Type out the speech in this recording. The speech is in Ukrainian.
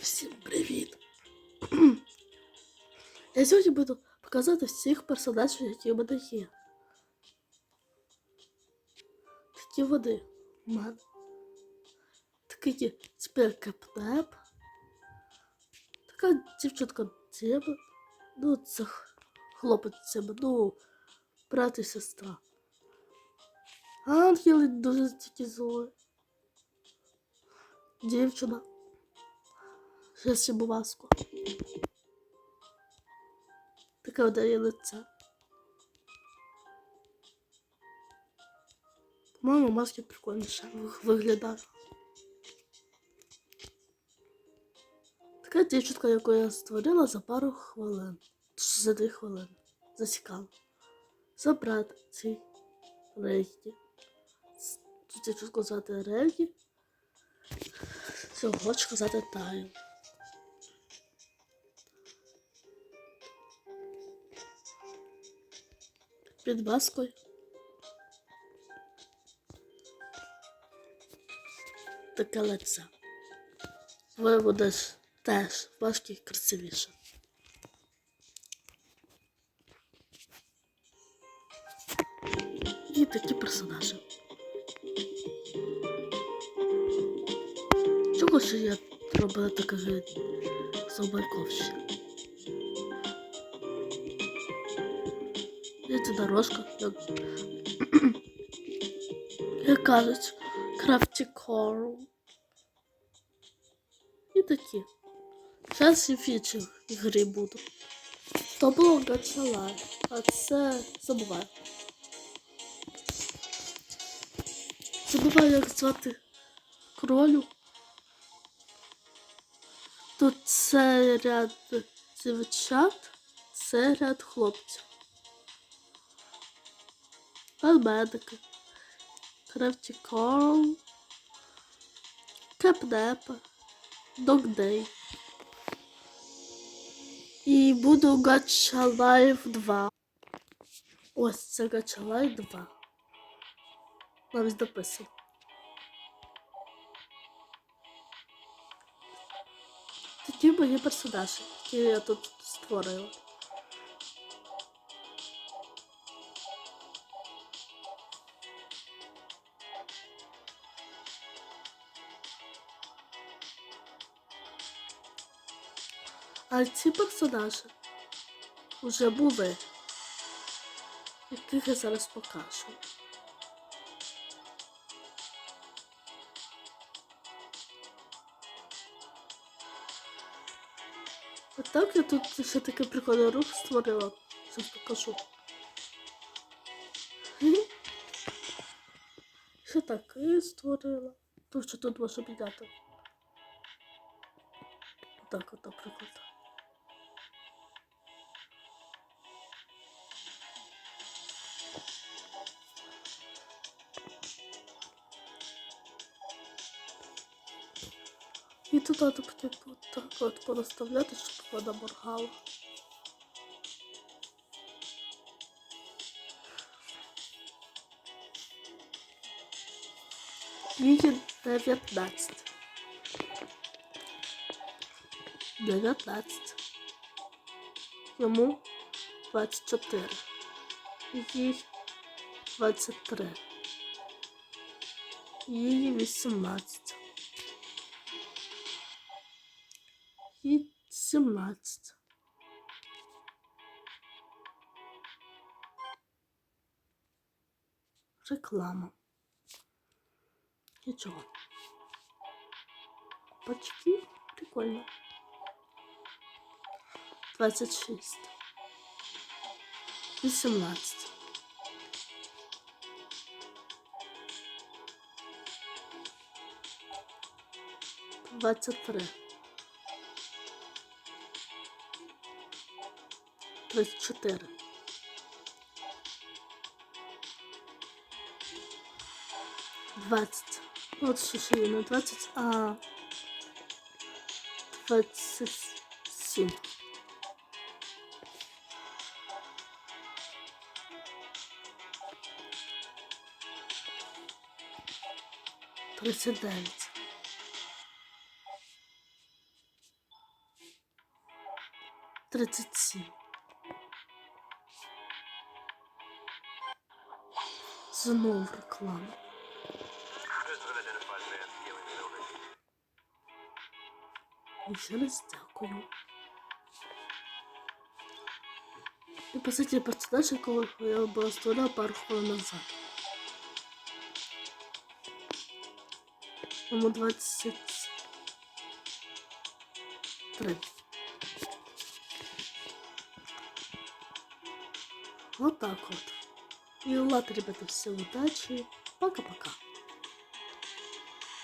Всім привіт! Я сьогодні буду показати всіх персонажів, які в мене є. Такі вони в мене. Такий спірка Така дівчинка Дзима. Ну, це хлопець Дзима, ну, брат і сестра. Ангели дуже такі злі. Дівчина. Я маску. Таке одає лице. По-моєму, маски прикольніше ви- виглядає. Така дівчинка, яку я створила за пару хвилин. За дві хвилини. Засікала. Забрати цей Рейді. Цю дівчинку звати Рейді. Цього хочу сказати Таю. Під маскою. Таке лице. Ви будеш теж важкі красивіше. І такі персонажі. Чого ж я робила таке собаковще? Це дорожка, як, як кажуть, крафті корл. І такі. Зараз і фічі в грі буду. То було гачала, а це забуваю. Забуваю, як звати кролю. Тут це ряд дівчат, це ряд хлопців. Ведмедики, Крафті Корл, Кепнепа, Догдей. І буду Гача Лайф 2. Ось це Гача Лайф 2. Навіть дописано. Такі мої персонажі, які я тут створила. А ці персонажі вже були, яких я зараз покажу. А так я тут ще такий прикольний рух створила. Зараз покажу. Ще так і створила. Тут що тут можна підняти. Так, от, наприклад. І тут треба от так от понаставляти, щоб вона моргала. Її 19. 19. Йому 24. Їй 23. Їй 18. І 17. Реклама. Нічого. Почти прикольно. 26. 18. Двадцять три. 34. Двадцать. Вот є не 20, а 27. Тридцять дев'ять. 37. Знову реклама. There's an unidentified man scaling the building. І ще раз дякую. І по суті персонаж, якого я була створила пару хвилин назад. Йому 23. Вот так вот. И ладно, ребята, всем удачи. Пока-пока.